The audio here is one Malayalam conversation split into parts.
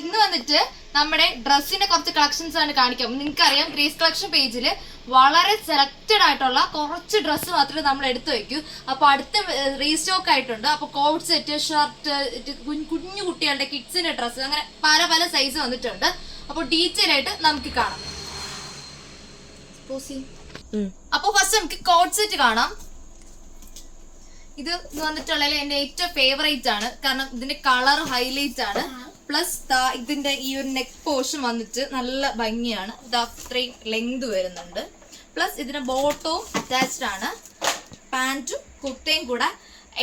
ഇന്ന് വന്നിട്ട് നമ്മുടെ ഡ്രസ്സിന്റെ കുറച്ച് കളക്ഷൻസ് ആണ് കാണിക്കാം. നിങ്ങൾക്കറിയാം ഗ്രേസ് കളക്ഷൻ പേജിൽ വളരെ സെലക്റ്റഡ് ആയിട്ടുള്ള കുറച്ച് ഡ്രസ്സ് മാത്രമേ നമ്മൾ എടുത്തു വയ്ക്കൂ. അപ്പൊ അടുത്ത റീസ്റ്റോക്ക് ആയിട്ടുണ്ട്. അപ്പൊ കോട്ട് സെറ്റ് ഷർട്ട് കുഞ്ഞു കുട്ടികളുടെ കിഡ്സിന്റെ ഡ്രസ്സ് അങ്ങനെ പല പല സൈസ് വന്നിട്ടുണ്ട്. അപ്പോൾ ഡീറ്റെയിൽ ആയിട്ട് നമുക്ക് കാണാം. അപ്പൊ ഫസ്റ്റ് നമുക്ക് കോട്ട് സെറ്റ് കാണാം. ഇത് വന്നിട്ടുള്ള എന്റെ ഏറ്റവും ഫേവറേറ്റ് ആണ്. കാരണം ഇതിന്റെ കളർ ഹൈലൈറ്റ് ആണ്. പ്ലസ് ഇതിന്റെ ഈ ഒരു നെക്ക് പോർഷൻ വന്നിട്ട് നല്ല ഭംഗിയാണ്. ഇത് അത്രയും ലെങ്ത് വരുന്നുണ്ട്. പ്ലസ് ഇതിന്റെ ബോട്ടവും അറ്റാച്ച്ഡ് ആണ്. പാന്റും കുർത്തയും കൂടെ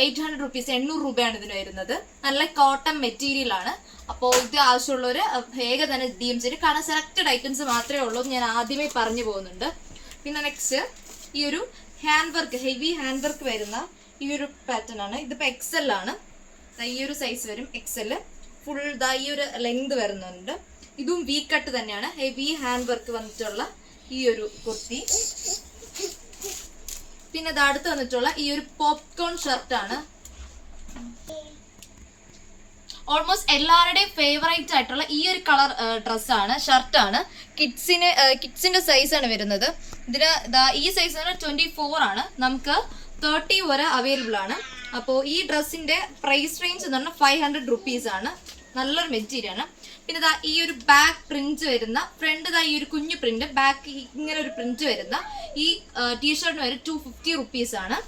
എയ്റ്റ് ഹൺഡ്രഡ് റുപ്പീസ് എണ്ണൂറ് രൂപയാണ് ഇതിന് വരുന്നത്. നല്ല കോട്ടൺ മെറ്റീരിയൽ ആണ്. അപ്പോൾ ഇത് ആവശ്യമുള്ളവർ വേഗം തന്നെ ഡി എം ചെയ്യും കാരണം സെലക്റ്റഡ് ഐറ്റംസ് മാത്രമേ ഉള്ളൂ ഞാൻ ആദ്യമേ പറഞ്ഞു പോകുന്നുണ്ട്. പിന്നെ നെക്സ്റ്റ് ഈ ഒരു hand work heavy hand work വരുന്ന ഈ ഒരു പാറ്റേൺ ആണ്. ഇതിപ്പോ എക്സൽ ആണ്. ദാ ഈ ഒരു സൈസ് വരും എക്സൽ ഫുൾ ദാ ഈ ഒരു ലെങ്ത് വരുന്നുണ്ട്. ഇതും വി കട്ട് തന്നെയാണ്. ഹെവി ഹാൻഡ് വർക്ക് വന്നിട്ടുള്ള ഈ ഒരു കുർത്തി. പിന്നെ ഇത് അടുത്ത് വന്നിട്ടുള്ള ഈ ഒരു പോപ്കോൺ ഷർട്ട് ആണ്. ഓൾമോസ്റ്റ് എല്ലാവരുടെയും ഫേവറേറ്റ് ആയിട്ടുള്ള ഈ ഒരു കളർ ഡ്രസ്സാണ് ഷർട്ടാണ് കിഡ്സിന് കിഡ്സിന്റെ സൈസാണ് വരുന്നത്. ഇതിന് ഈ സൈസ് ട്വന്റി ഫോർ ആണ്. നമുക്ക് തേർട്ടി വരെ അവൈലബിൾ ആണ്. അപ്പോൾ ഈ ഡ്രസ്സിന്റെ പ്രൈസ് റേഞ്ച് എന്ന് പറഞ്ഞാൽ ഫൈവ് ഹൺഡ്രഡ് റുപ്പീസ് ആണ്. നല്ലൊരു മെറ്റീരിയൽ ആണ്. പിന്നെ ഇതാ ഈ ഒരു ബാക്ക് പ്രിന്റ് വരുന്ന ഫ്രണ്ട് ഇതാ ഈ ഒരു കുഞ്ഞു പ്രിന്റ് ബാക്ക് ഇങ്ങനെ ഒരു പ്രിന്റ് വരുന്ന ഈ ടീഷർട്ടിന് വരെ ടു ഫിഫ്റ്റി റുപ്പീസ് ആണ്.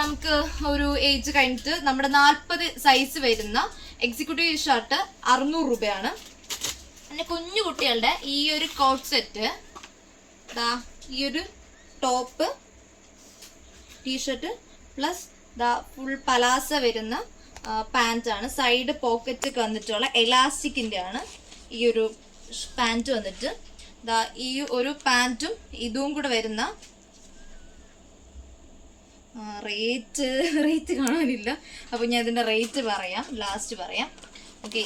നമുക്ക് ഒരു ഏജ് കഴിഞ്ഞിട്ട് നമ്മുടെ നാൽപ്പത് സൈസ് വരുന്ന എക്സിക്യൂട്ടീവ് ഷർട്ട് അറുന്നൂറ് രൂപയാണ്. പിന്നെ കുഞ്ഞു കുട്ടികളുടെ ഈ ഒരു കോട്ട് സെറ്റ് ഈ ഒരു ടോപ്പ് ടീഷർട്ട് പ്ലസ് ദാ ഫുൾ പലാസ വരുന്ന പാന്റ് ആണ്. സൈഡ് പോക്കറ്റ് വന്നിട്ടുള്ള എലാസ്റ്റിക്കിന്റെ ആണ് ഈ ഒരു പാന്റ് വന്നിട്ട്. ദാ ഈ ഒരു പാന്റും ഇതും കൂടെ വരുന്ന റേറ്റ് റേറ്റ് കാണാനില്ല. അപ്പോൾ ഞാൻ ഇതിന്റെ റേറ്റ് പറയാം. ലാസ്റ്റ് പറയാം. ഓക്കെ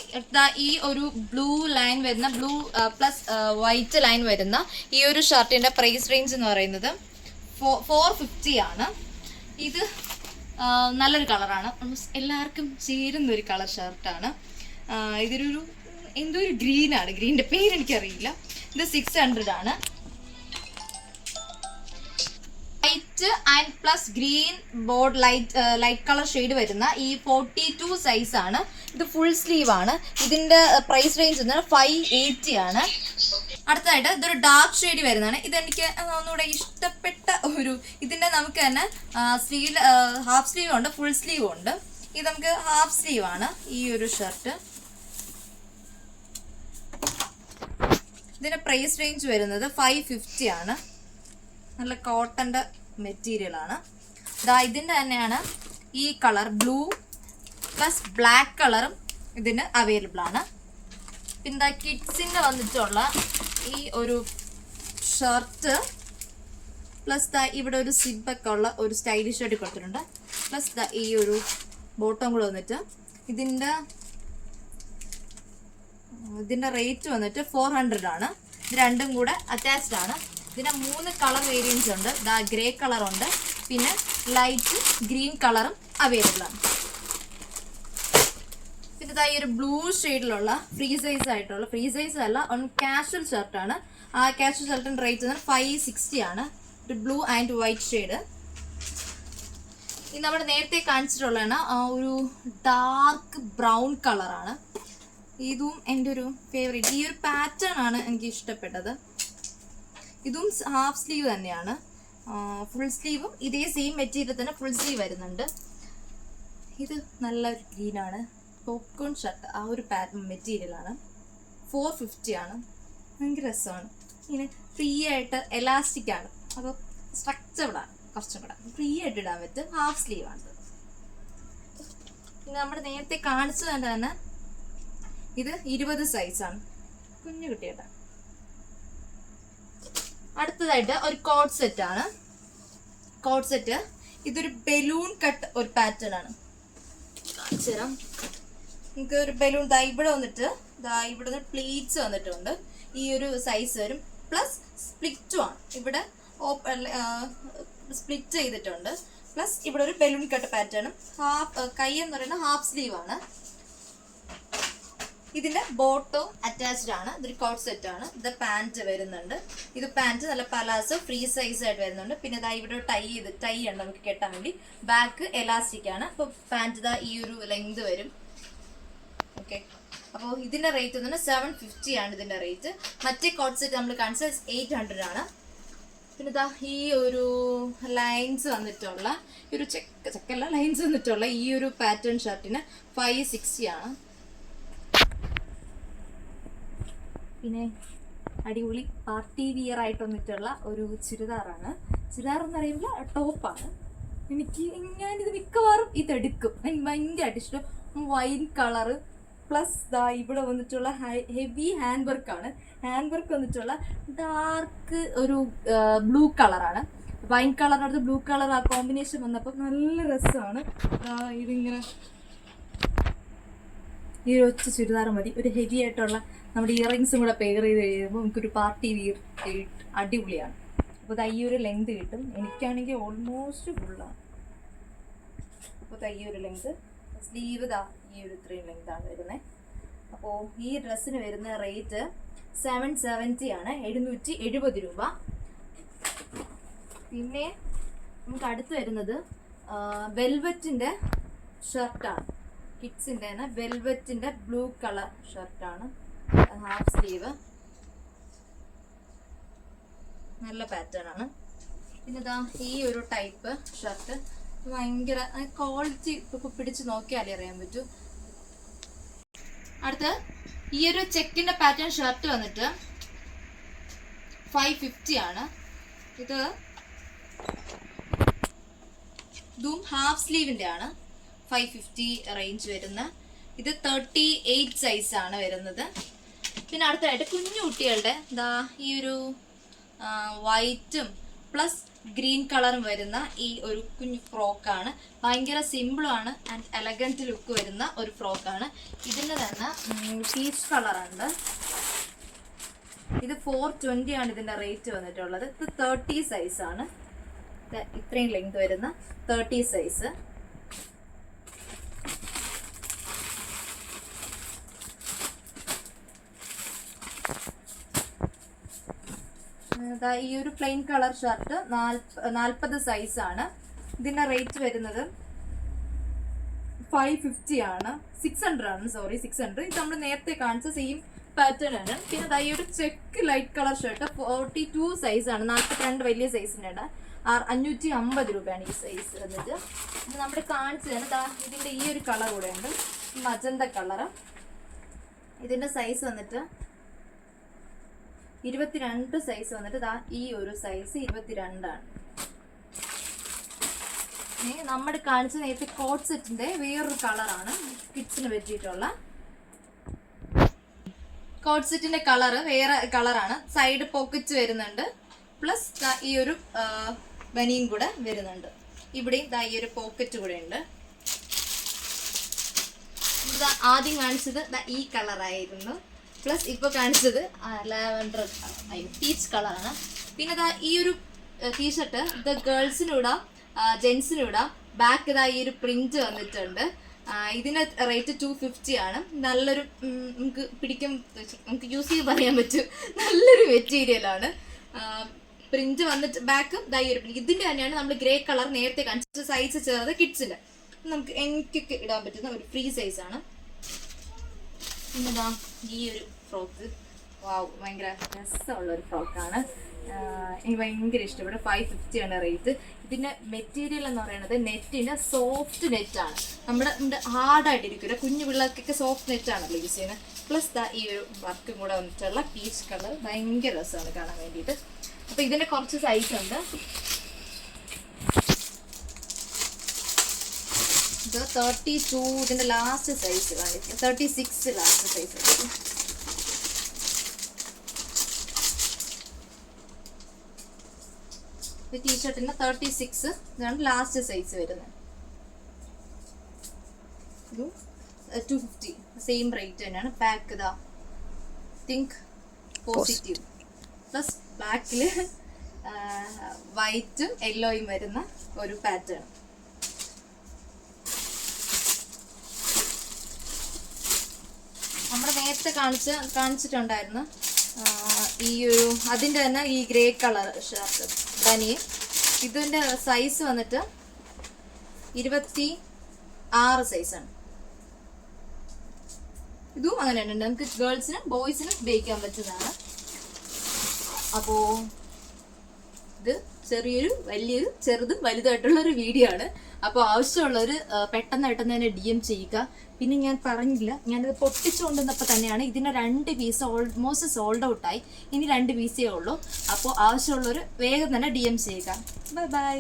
ഈ ഒരു ബ്ലൂ ലൈൻ വരുന്ന ബ്ലൂ പ്ലസ് വൈറ്റ് ലൈൻ വരുന്ന ഈ ഒരു ഷർട്ടിന്റെ പ്രൈസ് റേഞ്ച് എന്ന് പറയുന്നത് ഫോർ ഫിഫ്റ്റി ആണ്. ഇത് നല്ലൊരു കളറാണ്. ഓൾമോസ്റ്റ് എല്ലാവർക്കും ചേരുന്ന ഒരു കളർ ഷർട്ടാണ് ഇതൊരു എന്തോ ഒരു ഗ്രീനാണ് ഗ്രീനിന്റെ പേര് എനിക്കറിയില്ല ഇത് സിക്സ് ഹൺഡ്രഡ് ആണ്. White and plus green board light light colour shade വരുന്ന ഈ ഫോർട്ടി ടു സൈസ് ആണ്. ഇത് ഫുൾ സ്ലീവ് ആണ്. ഇതിന്റെ പ്രൈസ് റേഞ്ച് എന്ന് ഫൈവ് എയ്റ്റി ആണ്. അടുത്തതായിട്ട് ഇതൊരു ഡാർക്ക് ഷെയ്ഡ് വരുന്നതാണ്. ഇതെനിക്ക് ഒന്നുകൂടെ ഇഷ്ടപ്പെട്ട ഒരു ഇതിന്റെ നമുക്ക് തന്നെ സ്ലീവ് ഹാഫ് സ്ലീവ് ഉണ്ട് ഫുൾ സ്ലീവ് ഉണ്ട്. ഇത് നമുക്ക് ഹാഫ് സ്ലീവ് ആണ് ഈ ഒരു ഷർട്ട് ഇതിന്റെ പ്രൈസ് റേഞ്ച് വരുന്നത് ഫൈവ് ഫിഫ്റ്റി ആണ്. നല്ല കോട്ടന്റെ മെറ്റീരിയൽ ആണ്. ഇതിന്റെ തന്നെയാണ് ഈ കളർ ബ്ലൂ പ്ലസ് ബ്ലാക്ക് കളറും ഇതിന് അവൈലബിൾ ആണ്. പിന്നെ കിഡ്സിന്റെ വന്നിട്ടുള്ള ഈ ഒരു ഷർട്ട് പ്ലസ് ദാ ഇവിടെ ഒരു സിബൊക്കെ ഉള്ള ഒരു സ്റ്റൈലിഷ് ആയിട്ട് കൊടുത്തിട്ടുണ്ട്. പ്ലസ് ദാ ഈ ഒരു ബോട്ടം കൂടെ വന്നിട്ട് ഇതിന്റെ ഇതിന്റെ റേറ്റ് വന്നിട്ട് ഫോർ ഹൺഡ്രഡ് ആണ്. ഇത് രണ്ടും കൂടെ അറ്റാച്ച്ഡ് ആണ്. ഇതിന്റെ മൂന്ന് കളർ വേരിയൻസ് ഉണ്ട്. ദാ ഗ്രേ കളറുണ്ട് പിന്നെ ലൈറ്റ് ഗ്രീൻ കളറും അവൈലബിൾ ആണ്. പിന്നെ ഈ ഒരു ബ്ലൂ ഷെയ്ഡിലുള്ള ഫ്രീ സൈസ് ആയിട്ടുള്ള ഫ്രീ സൈസ് അല്ല ഓൺ കാഷ്വൽ ഷർട്ടാണ് ആ കാഷ്വൽ ഷർട്ടിന്റെ റേറ്റ് വന്നിട്ട് ഫൈവ് സിക്സ്റ്റി ആണ്. ഒരു ബ്ലൂ ആൻഡ് വൈറ്റ് ഷെയ്ഡ് ഇത് നമ്മൾ നേരത്തെ കാണിച്ചിട്ടുള്ളതാണ് ഒരു ഡാർക്ക് ബ്രൗൺ കളറാണ് ഇതും എന്റെ ഒരു ഫേവറേറ്റ് ഈ ഒരു പാറ്റേൺ ആണ് എനിക്ക് ഇഷ്ടപ്പെട്ടത്. ഇതും ഹാഫ് സ്ലീവ് തന്നെയാണ്. ഫുൾ സ്ലീവും ഇതേ സെയിം മെറ്റീരിയൽ തന്നെ ഫുൾ സ്ലീവ് വരുന്നുണ്ട്. ഇത് നല്ലൊരു ഗ്രീനാണ് പോപ്കോൺ ഷർട്ട് ആ ഒരു പാറ്റേൺ മെറ്റീരിയലാണ് ഫോർ ഫിഫ്റ്റി ആണ്. ഭയങ്കര രസമാണ്. ഇങ്ങനെ ഫ്രീ ആയിട്ട് എലാസ്റ്റിക് ആണ്. അപ്പോൾ സ്ട്രക്ചർഡാണ് കുറച്ചും കൂടെ ഫ്രീ ആയിട്ട് ഇടാൻ പറ്റും ഹാഫ് സ്ലീവ് ആണ്. പിന്നെ നമ്മുടെ നേരത്തെ കാണിച്ചത് തന്നെ ഇത് ഇരുപത് സൈസാണ് കുഞ്ഞു കുട്ടിയുടെ അടുത്തതായിട്ട് ഒരു കോഡ് സെറ്റ് ആണ്. കോഡ് സെറ്റ് ഇതൊരു ബലൂൺ കട്ട് ഒരു പാറ്റേൺ ആണ്. കാണിച്ചു തരാം നമുക്ക് ഒരു ബലൂൺ ദാ ഇവിടെ വന്നിട്ട് ദാ ഇവിടെ പ്ലീറ്റ്സ് വന്നിട്ടുണ്ട്. ഈ ഒരു സൈസ് വരും. പ്ലസ് സ്പ്ലിറ്റും ആണ് ഇവിടെ സ്പ്ലിറ്റ് ചെയ്തിട്ടുണ്ട്. പ്ലസ് ഇവിടെ ഒരു ബലൂൺ കട്ട് പാറ്റേണും ഹാഫ് കൈ എന്ന് പറയുന്നത് ഹാഫ് സ്ലീവ് ആണ്. ഇതിന്റെ ബോട്ടോ അറ്റാച്ച്ഡ് ആണ്. ഇതൊരു കോട്ട് സെറ്റ് ആണ്. ഇത് പാന്റ് വരുന്നുണ്ട്. ഇത് പാന്റ് നല്ല പലാസോ ഫ്രീ സൈസ് ആയിട്ട് വരുന്നുണ്ട്. പിന്നെ ഇതാ ഇവിടെ ടൈ ചെയ്ത് ടൈ ആണ് നമുക്ക് കെട്ടാൻ വേണ്ടി. ബാക്ക് എലാസ്റ്റിക് ആണ്. അപ്പൊ പാന്റ് ഇതാ ഈ ഒരു ലെങ്ത് വരും. ഓക്കെ അപ്പോൾ ഇതിന്റെ റേറ്റ് എന്ന് പറഞ്ഞാൽ സെവൻ ഫിഫ്റ്റി ആണ് ഇതിന്റെ റേറ്റ് മറ്റേ കോട്ട് സെറ്റ് നമ്മൾ കാണിച്ചത് എയ്റ്റ് ഹൺഡ്രഡ് ആണ്. പിന്നെ ഇതാ ഈ ഒരു ലൈൻസ് വന്നിട്ടുള്ള ഈ ഒരു ചെക്ക് ചെക്കല്ല ലൈൻസ് വന്നിട്ടുള്ള ഈ ഒരു പാറ്റേൺ ഷർട്ടിന് ഫൈവ് സിക്സ്റ്റി ആണ്. പിന്നെ അടിപൊളി പാർട്ടി വിയർ ആയിട്ട് വന്നിട്ടുള്ള ഒരു ചുരിദാറാണ് ചുരിദാർ എന്ന് പറയുമ്പോൾ ടോപ്പാണ് എനിക്ക് ഞാനിത് മിക്കവാറും ഇതെടുക്കും. ഭയങ്കരമായിട്ട് ഇഷ്ടം. വൈൻ കളറ് പ്ലസ് ദാ ഇവിടെ വന്നിട്ടുള്ള ഹെവി ഹാൻഡ് വർക്ക് ആണ്. ഹാൻഡ് വർക്ക് വന്നിട്ടുള്ള ഡാർക്ക് ഒരു ബ്ലൂ കളറാണ് വൈൻ കളറിനടുത്ത് ബ്ലൂ കളർ ആ കോമ്പിനേഷൻ വന്നപ്പോൾ നല്ല രസമാണ്. ഇതിങ്ങനെ ഈ ഒരു ഒച്ച ചുരിദാർ മതി. ഒരു ഹെവി ആയിട്ടുള്ള നമ്മുടെ ഇയറിങ്സും കൂടെ പെയർ ചെയ്ത് കഴിയുമ്പോൾ നമുക്കൊരു പാർട്ടി വീർ അടിപൊളിയാണ്. അപ്പോൾ ഈ ഒരു ലെങ്ത് കിട്ടും. എനിക്കാണെങ്കിൽ ഓൾമോസ്റ്റ് ഫുള്ളാണ് അപ്പോൾ ഈ ഒരു ലെങ്ത് സ്ലീവ് ദാ ഈ ഒരു ഇത്രയും ആണ് വരുന്നത് അപ്പോൾ ഈ ഡ്രസ്സിന് വരുന്ന റേറ്റ് സെവൻ സെവന്റി ആണ്. എഴുന്നൂറ്റി എഴുപത് രൂപ. പിന്നെ നമുക്ക് അടുത്ത് വരുന്നത് വെൽവെറ്റിന്റെ ഷർട്ടാണ് കിഡ്സിന്റെ തന്നെ വെൽവെറ്റിന്റെ ബ്ലൂ കളർ ഷർട്ടാണ് ഹാഫ് സ്ലീവ് നല്ല പാറ്റേൺ ആണ്. പിന്നെ ഇതാ ഈ ഒരു ടൈപ്പ് ഷർട്ട് ഭയങ്കര ക്വാളിറ്റി പിടിച്ച് നോക്കിയാലേ അറിയാൻ പറ്റൂ. അടുത്ത് ഈ ഒരു ചെക്കിന്റെ പാറ്റേൺ ഷർട്ട് വന്നിട്ട് ഫൈവ് ഫിഫ്റ്റി ആണ്. ഇത് ഇതും ഹാഫ് സ്ലീവിന്റെ ആണ്. ഫൈവ് ഫിഫ്റ്റി റേഞ്ച് വരുന്ന. ഇത് തേർട്ടി എയ്റ്റ് സൈസ് ആണ് വരുന്നത്. പിന്നെ അടുത്തതായിട്ട് കുഞ്ഞു കുട്ടികളുടെ ദാ ഈ ഒരു വൈറ്റും പ്ലസ് ഗ്രീൻ കളറും വരുന്ന ഈ ഒരു കുഞ്ഞു ഫ്രോക്കാണ്. ഭയങ്കര സിമ്പിളാണ് ആൻഡ് എലഗന്റ് ലുക്ക് വരുന്ന ഒരു ഫ്രോക്കാണ്. ഇതിന് തന്നെ പീച്ച് കളറുണ്ട് ഇത് ഫോർ ട്വന്റി ആണ് ഇതിന്റെ റേറ്റ് വന്നിട്ടുള്ളത്. ഇത് തേർട്ടി സൈസാണ് ഇത്രയും ലെങ്ത് വരുന്ന തേർട്ടി സൈസ് ദാ ഈ ഒരു പ്ലെയിൻ കളർ ഷർട്ട് നാൽപ്പത് ആണ്. ഇതിന്റെ റേറ്റ് വരുന്നത് ഫൈവ് ഫിഫ്റ്റി ആണ്. സിക്സ് ഹൺഡ്രഡ് ആണ് സോറി സിക്സ് ഹൺഡ്രഡ് ഇത് നമ്മൾ നേരത്തെ കാണിച്ച സെയിം പാറ്റേൺ ആണ്. പിന്നെ ദാ ഈ ഒരു check light colour shirt forty two size ആണ്. നാൽപ്പത്തിരണ്ട് വലിയ സൈസിന്റെ അഞ്ഞൂറ്റി അമ്പത് രൂപയാണ് ഈ സൈസ് എന്നിട്ട് നമ്മൾ കാണിച്ചതാണ് ഇതിന്റെ ഈ ഒരു കളർ കൂടെ ഉണ്ട്. മജന്ത കളർ ഇതിന്റെ സൈസ് വന്നിട്ട് ഇരുപത്തിരണ്ട് സൈസ് വന്നിട്ട് ദാ ഈ ഒരു സൈസ് ഇരുപത്തിരണ്ടാണ്. ഇനി നമ്മൾ കാണിച്ച നേരത്തെ കോട്ട് സെറ്റിന്റെ വേറൊരു കളറാണ് കിഡ്സിന് പറ്റിയിട്ടുള്ള. കോട്ട് സെറ്റിന്റെ കളറ് വേറെ കളറാണ് സൈഡ് പോക്കറ്റ് വരുന്നുണ്ട്. പ്ലസ് ഈ ഒരു ബനിയും കൂടെ വരുന്നുണ്ട്. ഇവിടെയും ദാ ഈ ഒരു പോക്കറ്റ് കൂടെ ഉണ്ട്. ആദ്യം കാണിച്ചത് ദാ ഈ കളറായിരുന്നു പ്ലസ് ഇപ്പൊ കാണിച്ചത് ലാവൻഡർ പീച്ച് കളറാണ് പിന്നെ ദാ ഈ ഒരു ടീഷർട്ട് ഇത് ഗേൾസിനും ഇടാം ജെൻസിനും ഇടാം ബാക്ക് ഇതാ ഈ ഒരു പ്രിന്റ് വന്നിട്ടുണ്ട്. ഇതിന്റെ ഇതിന് റേറ്റ് ടു ഫിഫ്റ്റി ആണ്. നല്ലൊരു നമുക്ക് പിടിക്കും നമുക്ക് യൂസ് ചെയ്ത് പറയാൻ പറ്റും. നല്ലൊരു മെറ്റീരിയൽ ആണ്. പ്രിന്റ് വന്നിട്ട് ബാക്കും ഈ ഒരു പ്രിന്റ് ഇതിന്റെ തന്നെയാണ് നമ്മൾ ഗ്രേ കളർ നേരത്തെ കാണിച്ച സൈസ് ചേർന്നത് കിഡ്സിന്റെ നമുക്ക് എനിക്കൊക്കെ ഇടാൻ പറ്റുന്ന ഒരു ഫ്രീ സൈസ് ആണ്. പിന്നെതാ ഈ ഒരു ഫ്രോക്ക് വാവ് ഭയങ്കര രസമുള്ള ഒരു ഫ്രോക്കാണ് എനിക്ക് ഭയങ്കര ഇഷ്ടപ്പെട്ടു ഫൈവ് ഫിഫ്റ്റി ആണ് റേറ്റ് ഇതിന്റെ മെറ്റീരിയൽ എന്ന് പറയുന്നത് നെറ്റിന്റെ സോഫ്റ്റ് നെറ്റാണ് നമ്മുടെ നമ്മുടെ ഹാർഡായിട്ടിരിക്കില്ല കുഞ്ഞു പിള്ളേർക്കൊക്കെ സോഫ്റ്റ് നെറ്റാണല്ലോ യൂസ് ചെയ്യുന്നത്. പ്ലസ് ദാ ഈ ഒരു വർക്കും കൂടെ വന്നിട്ടുള്ള പീച്ച് കളർ ഭയങ്കര രസമാണ് കാണാൻ വേണ്ടിയിട്ട്. അപ്പോൾ ഇതിന്റെ കുറച്ച് സൈസ് ഉണ്ട്. ഇത് തേർട്ടി ടു ഇതിന്റെ ലാസ്റ്റ് സൈസ് കാണിക്കും തേർട്ടി സിക്സ് ലാസ്റ്റ് സൈസ് കാണിക്കും ഇത് ടീഷർട്ടിന്റെ തേർട്ടി സിക്സ് ഇതാണ് ലാസ്റ്റ് സൈസ് വരുന്നത്. ടു ഫിഫ്റ്റി സെയിം റേറ്റ് തന്നെയാണ്. ബാക്ക് ഇതാ. തിങ്ക് പോസിറ്റീവ് പ്ലസ് ബാക്കിൽ വൈറ്റും യെല്ലോയും വരുന്ന ഒരു പാറ്റേൺ നമ്മൾ നേരത്തെ കാണിച്ച കാണിച്ചിട്ടുണ്ടായിരുന്നു. ഈ ഒരു അതിന്റെ തന്നെ ഈ ഗ്രേ കളർ ഷർട്ട് ബനിയൻ. ഇതിന്റെ സൈസ് വന്നിട്ട് ഇരുപത്തി ആറ് സൈസാണ് ഇതും അങ്ങനെ ഉണ്ട് നമുക്ക് ഗേൾസിനും ബോയ്സിനും ഉപയോഗിക്കാൻ പറ്റുന്നതാണ്. അപ്പോൾ ഇത് ചെറിയൊരു വലിയൊരു ചെറുതും വലുതായിട്ടുള്ള ഒരു വീഡിയോ ആണ്. അപ്പോൾ ആവശ്യമുള്ളവർ പെട്ടെന്ന് പെട്ടെന്ന് തന്നെ ഡി എം ചെയ്യുക. പിന്നെ ഞാൻ പറഞ്ഞില്ല ഞാനിത് പൊട്ടിച്ചു കൊണ്ടുവന്നപ്പോൾ തന്നെയാണ് ഇതിന്റെ രണ്ട് പീസ് ഓൾമോസ്റ്റ് സോൾഡ് ഔട്ടായി ഇനി രണ്ട് പീസേ ഉള്ളൂ. അപ്പോൾ ആവശ്യമുള്ളവർ വേഗം തന്നെ ഡി എം ചെയ്യുക. Bye bye